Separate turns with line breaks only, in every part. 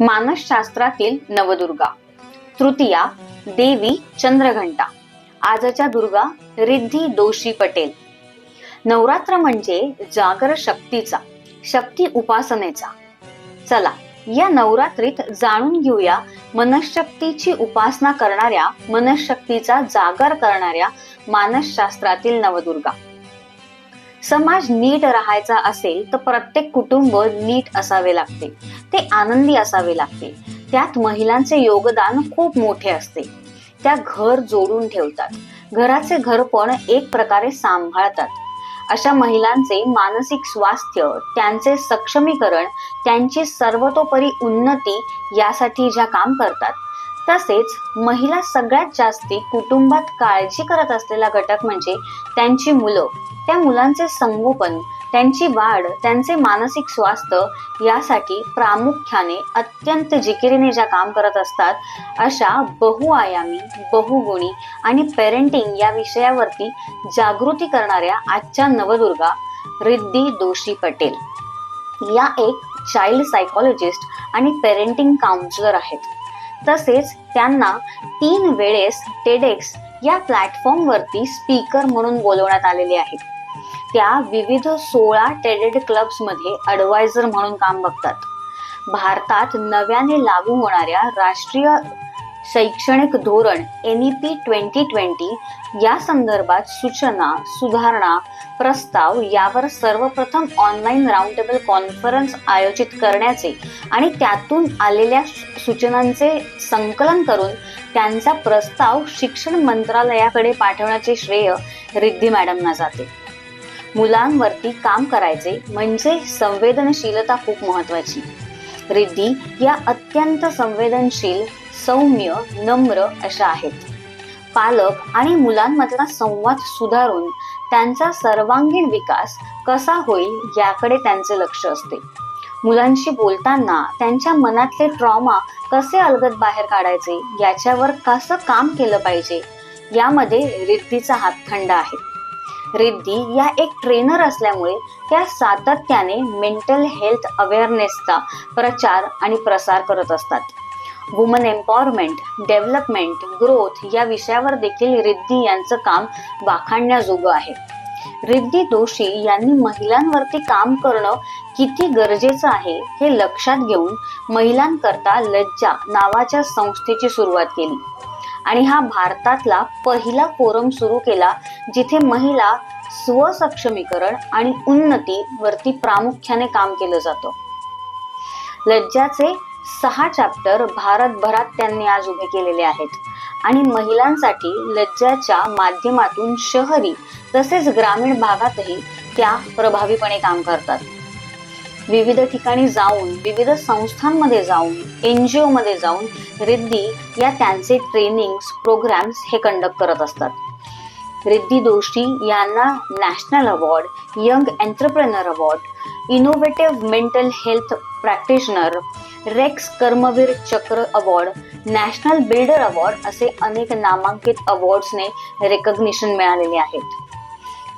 मानसशास्त्रातील नवदुर्गा. तृतीया देवी चंद्रघंटा. आजच्या दुर्गा रिद्धी दोषी पटेल. नवरात्र म्हणजे जागर शक्तीचा शक्ती उपासनेचा. चला या नवरात्रीत जाणून घेऊया मनशक्तीची उपासना करणाऱ्या मनशक्तीचा जागर करणाऱ्या मानसशास्त्रातील नवदुर्गा. समाज नीट राहायचा असेल तर प्रत्येक कुटुंब नीट असावे लागते. ते आनंदी असावे लागते. त्यात महिलांचे योगदान खूप मोठे असते. त्या घर जोडून ठेवतात. घराचे घर पण एक प्रकारे सांभाळतात. अशा महिलांचे मानसिक स्वास्थ्य त्यांचे सक्षमीकरण त्यांची सर्वतोपरी उन्नती यासाठी ज्या काम करतात तसेच महिला सगळ्यात जास्ती कुटुंबात काळजी करत असलेला घटक म्हणजे त्यांची मुलं. त्या मुलांचे संगोपन त्यांची वाढ त्यांचे मानसिक स्वास्थ्य यासाठी प्रामुख्याने अत्यंत जिकिरीने ज्या काम करत असतात अशा बहुआयामी बहुगुणी आणि पेरेंटिंग या विषयावरती जागृती करणाऱ्या आजच्या नवदुर्गा रिद्धी दोषी पटेल. या एक चाइल्ड सायकॉलॉजिस्ट आणि पेरेंटिंग काउन्सिलर आहेत. तसेच त्यांना तीन वेळेस टेडेक्स या प्लॅटफॉर्मवरती स्पीकर म्हणून बोलवण्यात आलेले आहे त्या विविध सोळा टेडेड क्लब्समध्ये ॲडवायझर म्हणून काम बघतात. भारतात नव्याने लागू होणाऱ्या राष्ट्रीय शैक्षणिक धोरण N E P twenty twenty या संदर्भात सूचना सुधारणा प्रस्ताव यावर सर्वप्रथम ऑनलाईन राऊंड टेबल कॉन्फरन्स आयोजित करण्याचे आणि त्यातून आलेल्या सूचनांचे संकलन करून त्यांचा प्रस्ताव शिक्षण मंत्रालयाकडे पाठवण्याचे श्रेय रिद्धी मॅडमना जाते. मुलांवरती काम करायचे म्हणजे संवेदनशीलता खूप महत्वाची रिद्धी या अत्यंत संवेदनशील सौम्य नम्र अशा आहेत. पालक आणि मुलांमधला संवाद सुधारून त्यांचा सर्वांगीण विकास कसा होईल याकडे त्यांचे लक्ष असते. मुलांशी बोलताना त्यांच्या मनातले ट्रॉमा कसे अलगद बाहेर काढायचे याच्यावर कसं काम केलं पाहिजे यामध्ये रिद्धीचा हातखंडा आहे. रिद्धी या एक ट्रेनर असल्यामुळे त्या सातत्याने मेंटल हेल्थ अवेअरनेसचा प्रचार आणि प्रसार करत असतात. वुमन एम्पॉवरमेंट डेव्हलपमेंट ग्रोथ या विषयावर देखील रिद्धी यांचं काम वाखाणण्याजोगं आहे. रिद्धी दोषी यांनी महिलांवरती काम करणं किती गरजेचं आहे हे लक्षात घेऊन महिलांकरता लज्जा नावाच्या संस्थेची सुरुवात केली. आणि हा भारतातला पहिला फोरम सुरू केला जिथे महिला स्वसक्षमीकरण आणि उन्नती वरती प्रामुख्याने काम केलं जातं. लज्जाचे सहा चॅप्टर भारतभरात त्यांनी आज उभे केलेले आहेत. आणि महिलांसाठी लज्जाच्या माध्यमातून शहरी तसेच ग्रामीण भागातही त्या प्रभावीपणे काम करतात. विविध ठिकाणी जाऊन विविध संस्थांमध्ये जाऊन एन जी ओमध्ये जाऊन रिद्धी या त्यांचे ट्रेनिंग्स प्रोग्राम्स हे कंडक्ट करत असतात. रिद्धी दोशी यांना national award young entrepreneur award innovative mental health practitioner REX Karmaveer Chakra award national builder award असे अनेक नामांकित अवॉर्ड्सने रेकग्निशन मिळालेले आहेत.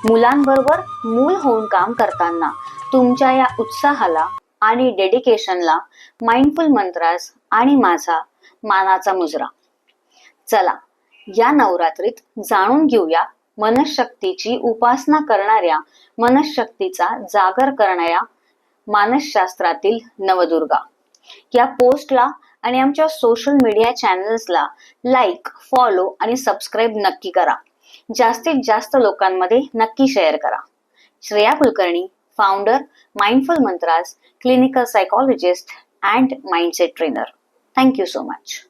मुलांबरोबर मूल होऊन काम करताना तुमच्या या उत्साहाला आणि डेडिकेशनला माइंडफुल मंत्रास आणि माझा मानाचा मुजरा. चला या नवरात्रीत जाणून घेऊया मनशक्तीची उपासना करणाऱ्या मनशक्तीचा जागर करणाऱ्या मानसशास्त्रातील नवदुर्गा. या पोस्टला आणि आमच्या सोशल मीडिया चॅनल्सला लाईक फॉलो आणि सबस्क्राईब नक्की करा. जास्तीत जास्त लोकांमध्ये नक्की शेअर करा. Shreya Kulkarni founder, Mindful Mantras, clinical psychologist, and mindset trainer. Thank you so much.